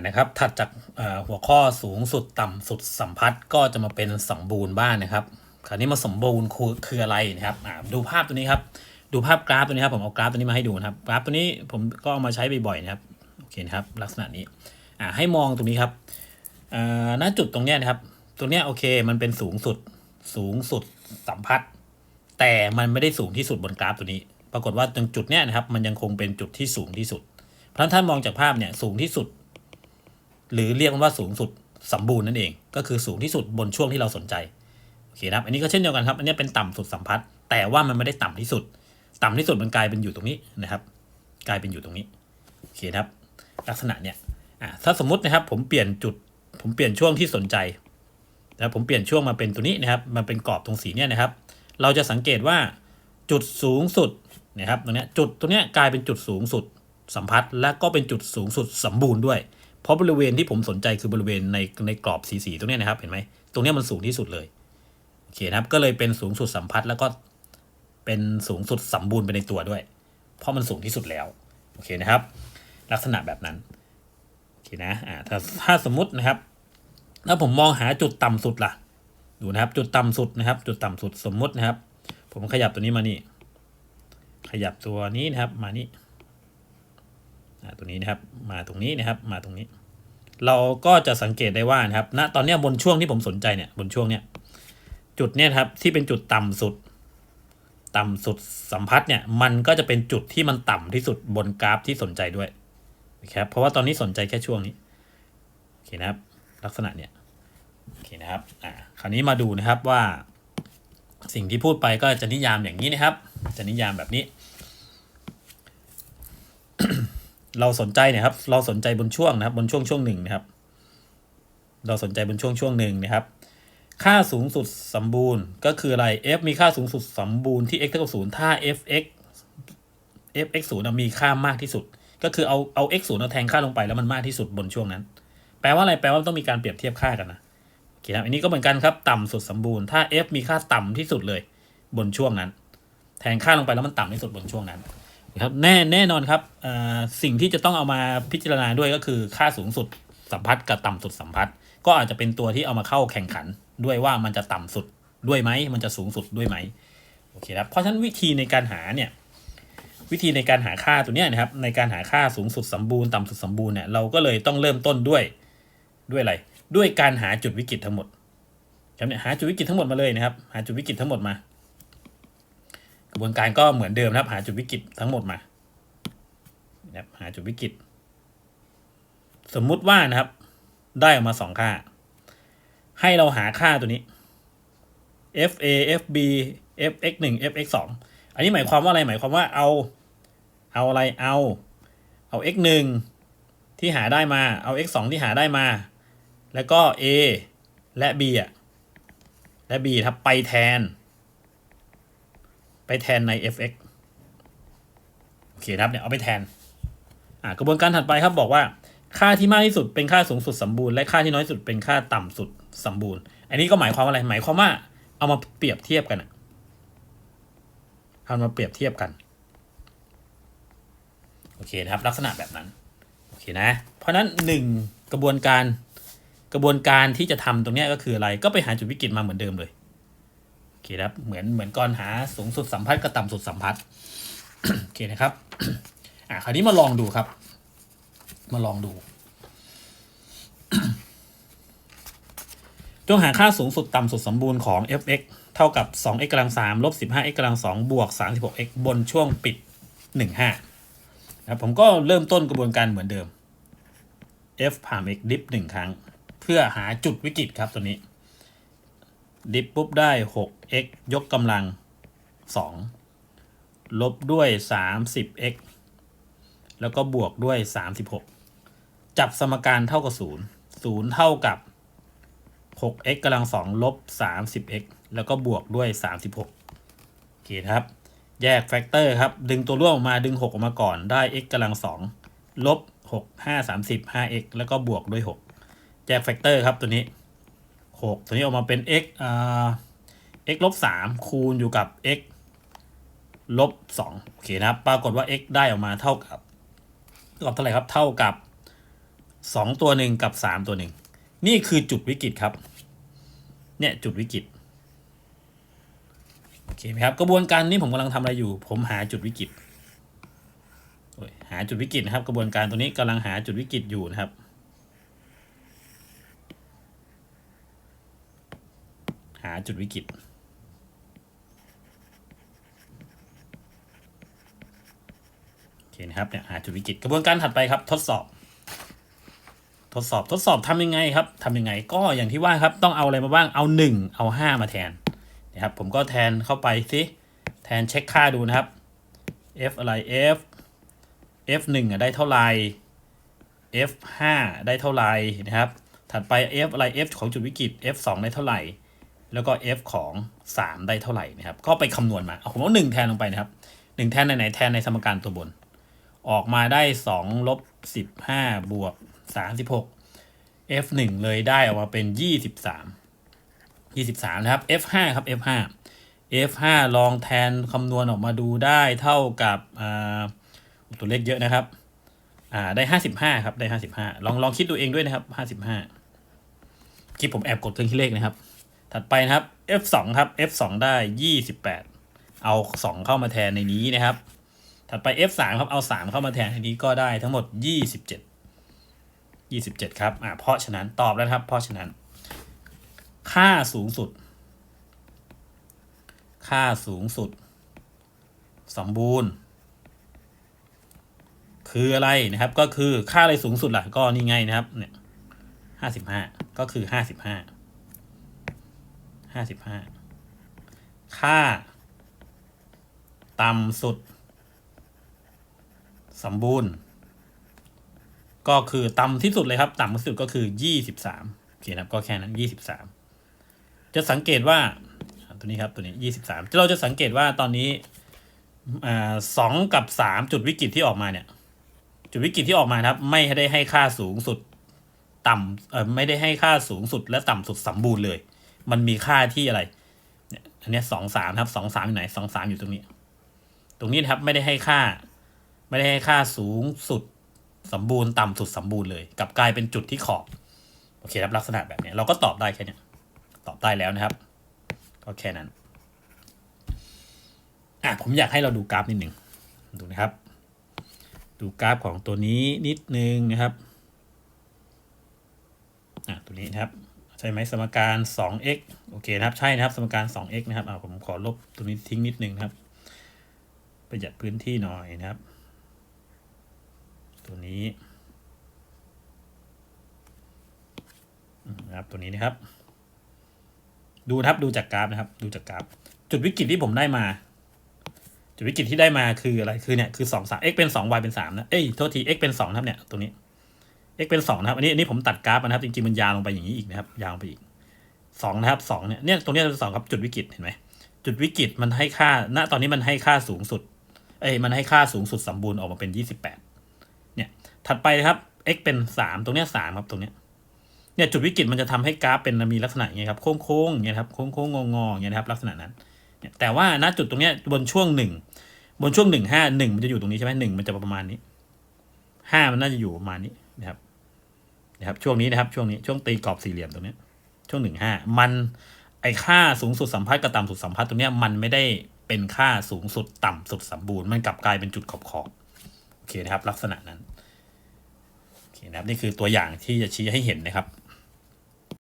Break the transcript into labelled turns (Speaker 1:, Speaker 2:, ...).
Speaker 1: นะครับ ถัดจากหัวข้อสูงสุดต่ำสุดสัมพัทธ์ก็จะมาเป็นสมบูรณ์บ้างนะครับ คราวนี้มาสมบูรณ์คือคืออะไรนะครับดูภาพตัวนี้ครับ ดูภาพกราฟตัวนี้ครับ ผมเอากราฟตัวนี้มาให้ดูนะครับ กราฟตัวนี้ผมก็เอามาใช้บ่อยๆนะครับ โอเคนะครับ ลักษณะนี้ให้มองตรงนี้ครับอ่าณจุดตรงเนี้ยนะครับ ตรงเนี้ยโอเค มันเป็นสูงสุด สูงสุดสัมพัทธ์แต่มันไม่ได้สูงที่สุดบนกราฟตัวนี้ ปรากฏว่าตรงจุดเนี้ยนะครับ มันยังคงเป็นจุดที่สูงที่สุด เพราะท่านมองจากภาพเนี่ยสูงที่สุด หรือเรียกมันว่าสูงสุดสมบูรณ์นั่นเอง ก็คือสูงที่สุดบนช่วงที่เราสนใจโอเคนะครับ อันนี้ก็เช่นเดียวกันครับ อันนี้เป็นต่ำสุดสัมพัทธ์แต่ว่ามันไม่ได้ต่ำที่สุด ต่ำที่สุดมันกลายเป็นอยู่ตรงนี้นะครับ กลายเป็นอยู่ตรงนี้โอเคครับ ลักษณะเนี่ยอ่าถ้าสมมตินะครับ ผมเปลี่ยนจุด ผมเปลี่ยนช่วงที่สนใจนะครับผมเปลี่ยนช่วงมาเป็นตัวนี้นะครับมันเป็นกรอบตรงสีเนี่ยนะครับ เราจะสังเกตว่าจุดสูงสุดนะครับตรงเนี้ยจุดตรงเนี้ยกลายเป็นจุดสูงสุดสัมพัทธ์และก็เป็นจุดสูงสุดสมบูรณ์ด้วย เพราะบริเวณที่ผมสนใจคือบริเวณในในกรอบสีสีตรงนี้นะครับ เห็นไหมตรงนี้มันสูงที่สุดเลยโอเคนะครับ ก็เลยเป็นสูงสุดสัมพัทธ์แล้วก็เป็นสูงสุดสมบูรณ์ไปในตัวด้วย เพราะมันสูงที่สุดแล้วโอเคนะครับ ลักษณะแบบนั้นโอเคนะอ่าถ้าถ้าสมมุตินะครับถ้าผมมองหาจุดต่ำสุดล่ะ ดูนะครับ จุดต่ำสุดนะครับ จุดต่ำสุดสมมุตินะครับ ผมขยับตัวนี้มานี่ ขยับตัวนี้นะครับ มานี่ ตัวนี้นะครับ มาตรงนี้นะครับ มาตรงนี้ เราก็จะสังเกตได้ว่านะครับณตอนนี้บนช่วงที่ผมสนใจเนี่ย บนช่วงเนี้ยจุดเนี้ยครับ ที่เป็นจุดต่ำสุด ต่ำสุดสัมพัทธ์เนี่ย มันก็จะเป็นจุดที่มันต่ำที่สุดบนกราฟที่สนใจด้วยนะครับ เพราะว่าตอนนี้สนใจแค่ช่วงนี้ โอเคนะครับ ลักษณะเนี่ย โอเคนะครับ อ่า คราวนี้มาดูนะครับว่า สิ่งที่พูดไปก็จะนิยามอย่างนี้นะครับ จะนิยามแบบนี้ เราสนใจเนี่ยครับเราสนใจบนช่วงนะครับบนช่วงช่วงหนึ่งนะครับ เราสนใจบนช่วงช่วงหนึ่งนะครับ ค่าสูงสุดสมบูรณ์ก็คืออะไร f มีค่าสูงสุดสมบูรณ์ที่ x เท่ากับศูนย์ถ้า f(x) f(x ศูนย์มีค่ามากที่สุด ก็คือเอาเอา x ศูนย์เอาแทงค่าลงไปแล้วมันมากที่สุดบนช่วงนั้น แปลว่าอะไรแปลว่าต้องมีการเปรียบเทียบค่ากันนะโอเคครับอันนี้ก็เหมือนกันครับต่ำสุดสมบูรณ์ถ้า f มีค่าต่ำที่สุดเลย บนช่วงนั้น แทนค่าลงไปแล้วมันต่ำที่สุดบนช่วงนั้น ครับแน่แน่นอนครับสิ่งที่จะต้องเอามาพิจารณาด้วยก็คือค่าสูงสุดสัมพัทธ์กับต่ำสุดสัมพัทธ์ก็อาจจะเป็นตัวที่เอามาเข้าแข่งขันด้วยว่ามันจะต่ำสุดด้วยไหมมันจะสูงสุดด้วยไหมโอเคครับเพราะฉะนั้นวิธีในการหาเนี่ยวิธีในการหาค่าตัวเนี้ยนะครับในการหาค่าสูงสุดสมบูรณ์ต่ำสุดสมบูรณ์เนี่ยเราก็เลยต้องเริ่มต้นด้วยด้วยอะไรด้วยการหาจุดวิกฤตทั้งหมดครับเนี่ยหาจุดวิกฤตทั้งหมดมาเลยนะครับ หาจุดวิกฤตทั้งหมดมา กระบวนการก็เหมือนเดิมนะครับ หาจุดวิกฤตทั้งหมดมานะครับหาจุดวิกฤต สมมุติว่านะครับ ได้ออกมาสองค่า ให้เราหาค่าตัวนี้ fa fb fx 1 fx 2อันนี้หมายความว่าอะไรหมายความว่าเอาเอาอะไรเอาเอา x 1ที่หาได้มาเอา x 2ที่หาได้มา แล้วก็ a และ b อะและ b ครับไปแทน ไปแทนใน fx โอเคครับเนี่ยเอาไปแทนอ่ากระบวนการถัดไปครับบอกว่า ค่าที่มากที่สุดเป็นค่าสูงสุดสมบูรณ์และค่าที่น้อยสุดเป็นค่าต่ำสุดสมบูรณ์ อันนี้ก็หมายความว่าอะไรหมายความว่าเอามาเปรียบเทียบกันเอามาเปรียบเทียบกันโอเคนะครับ ลักษณะแบบนั้นโอเคนะ เพราะฉะนั้นหนึ่งกระบวนการกระบวนการที่จะทำตรงนี้ก็คืออะไรก็ไปหาจุดวิกฤตมาเหมือนเดิมเลย เคครับเหมือนเหมือนก่อนหาสูงสุดสัมพัทธ์กับต่ำสุดสัมพัทธ์โอเคนะครับอะคราวนี้มาลองดูครับ มาลองดูจงหาค่าสูงสุดต่ำสุดสมบูรณ์ของ f(x) เท่ากับ 2x กำลัง3ลบ 15x กำลัง2บวก 36x บนช่วงปิด 15นะครับผมก็เริ่มต้นกระบวนการเหมือนเดิม f ผ่าน x ดิฟหนึ่งครั้ง เพื่อหาจุดวิกฤตครับตัวนี้ ดิฟปุ๊บได้ 6x ยกกำลัง 2 ลบด้วย 30x แล้วก็บวกด้วย 36 จับสมการเท่ากับ 0 0 เท่ากับ 6x กำลัง 2 ลบ 30x แล้วก็บวกด้วย 36โอเคครับ แยกแฟกเตอร์ครับ ดึงตัวร่วมออกมาดึง 6 ออกมาก่อนได้ x กำลัง 2 ลบ 6 5 30 5x แล้วก็บวกด้วย 6 แยกแฟกเตอร์ครับตัวนี้ 6 ตัวนี้ออกมาเป็น x อ่า x ลบ3คูณอยู่กับ x ลบ2โอเคนะครับ ปรากฏว่า x ได้ออกมาเท่ากับเท่ากับเท่าไหร่ครับ เท่ากับสองตัวหนึ่งกับสามตัวหนึ่งนี่คือจุดวิกฤตครับ เนี่ยจุดวิกฤตโอเคไหมครับกระบวนการนี้ผมกำลังทำอะไรอยู่ ผมหาจุดวิกฤตหาจุดวิกฤตนะครับ กระบวนการตัวนี้กำลังหาจุดวิกฤตอยู่นะครับ หาจุดวิกฤตโอเคนะครับเนี่ยหาจุดวิกฤตกระบวนการถัดไปครับ ทดสอบ ทดสอบทดสอบทำยังไงครับทำยังไงก็อย่างที่ว่าครับ ต้องเอาอะไรมาบ้างเอาหนึ่งเอาห้ามาแทนนะครับผมก็แทนเข้าไปสิแทนเช็คค่าดูนะครับ f อะไร f f 1อะได้เท่าไหร่ f 5ได้เท่าไหร่นะครับ ถัดไป f อะไร f ของจุดวิกฤต f 2ได้เท่าไหร่ แล้วก็ f ของ 3 ได้เท่าไหร่นะครับ ก็ไปคำนวณมา เอาผมเอา1แทนลงไปนะครับ 1 แทนในไหนแทนในสมการตัวบน ออกมาได้2ลบ15 บวก 36 f 1เลยได้ออกมาเป็น 23 23 นะครับ f 5ครับ f 5 f 5ลองแทนคำนวณออกมาดูได้เท่ากับตัวเลขเยอะนะครับอ่าได้ 55 ครับ ได้ 55 ลองลองคิดดูเองด้วยนะครับ 55คิดผมแอบกดเครื่องคิดเลขนะครับ ถัดไปนะครับ f 2 ครับ f 2 ได้ 28 เอา 2 เข้ามาแทนในนี้นะครับ ถัดไป f 3 ครับ เอา 3 เข้ามาแทนในนี้ก็ได้ทั้งหมด 27 27 ครับ อ่าเพราะฉะนั้นตอบแล้วครับ เพราะฉะนั้น ค่าสูงสุด ค่าสูงสุด สมบูรณ์ คืออะไรนะครับ ก็คือค่าอะไรสูงสุดล่ะ ก็นี่ไงนะครับ เนี่ยห้าสิบห้าก็คือห้าสิบ ห้าสิบห้าค่า ต่ำสุด สมบูรณ์ ก็คือต่ำที่สุดเลยครับ ต่ำที่สุดก็คือยี่สิบสามโอเคครับก็แค่นั้นยี่สิบสามจะสังเกตว่าตัวนี้ครับตัวนี้ยี่สิบสามเราจะสังเกตว่าตอนนี้สองกับสามจุดวิกฤตที่ออกมาเนี่ย จุดวิกฤตที่ออกมาครับ ไม่ได้ให้ค่าสูงสุดต่ำไม่ได้ให้ค่าสูงสุดและต่ำสุดสมบูรณ์เลย มันมีค่าที่อะไรเนี่ยอันนี้สองสามครับสองสามอยู่ไหนสองสามอยู่ตรงนี้ ตรงนี้นะครับไม่ได้ให้ค่า ไม่ได้ให้ค่าสูงสุดสมบูรณ์ต่ำสุดสมบูรณ์เลยกลับกลายเป็นจุดที่ขอบโอเคครับลักษณะแบบนี้เราก็ตอบได้แค่นี้ตอบได้แล้วนะครับ ก็แค่นั้นอะผมอยากให้เราดูกราฟนิดหนึ่งดูนะครับ ดูกราฟของตัวนี้นิดนึงนะครับอะตัวนี้นะครับ ช่ไหมสมการ 2x โอเคนะครับ ใช่นะครับ สมการ 2x นะครับเอาผมขอลบตัวนี้ทิ้งนิดนึงนะครับ ประหยัดพื้นที่หน่อยนะครับ ตัวนี้นะครับ ตัวนี้นะครับ ดูครับ ดูจากกราฟนะครับ ดูจากกราฟ จุดวิกฤตที่ผมได้มา จุดวิกฤตที่ได้มาคืออะไร คือเนี่ย คือสองสา x เป็นสอง y เป็นสามนะ เอ้ย โทษที x เป็นสองครับเนี่ย ตัวนี้ x เป็นสองนะครับ อันนี้อันนี้ผมตัดกราฟนะครับ จริงๆมันยาวลงไปอย่างนี้อีกนะครับ ยาวลงไปอีกสองนะครับสองเนี่ยเนี่ยตรงเนี้ยเป็นสองครับจุดวิกฤตเห็นไหมจุดวิกฤตมันให้ค่า ณ ตอนนี้มันให้ค่าสูงสุด เอ้ยมันให้ค่าสูงสุดสมบูรณ์ออกมาเป็นยี่สิบแปดเนี่ย ถัดไปนะครับ x เป็นสามตรงเนี้ยสามครับตรงเนี้ยเนี่ยจุดวิกฤตมันจะทำให้กราฟเป็นมีลักษณะอย่างเงี้ยครับโค้งๆอย่างเงี้ยครับโค้งๆงอๆองเงี้ยนะครับลักษณะนั้นเนี่ยแต่ว่าณจุดตรงเนี้ยบนช่วงหนึ่งบนช่วงหนึ่งห้าหนึ่งมันจะอยู่ตรงนี้ใช่ไหมหนึ่งมันจะประมาณนี้ห้ามันน่าจะอยู่ประมาณนี้นะครับ นะครับช่วงนี้นะครับช่วงนี้ช่วงตีกรอบสี่เหลี่ยมตรงนี้ ช่วงหนึ่งห้ามันไอค่าสูงสุดสัมพัทธ์กับต่ำสุดสัมพัทธ์ตรงนี้มันไม่ได้เป็นค่าสูงสุดต่ำสุดสมบูรณ์มันกลับกลายเป็นจุดขอบๆโอเคนะครับ ลักษณะนั้นโอเคนะครับนี่คือตัวอย่างที่จะชี้ให้เห็นนะครับ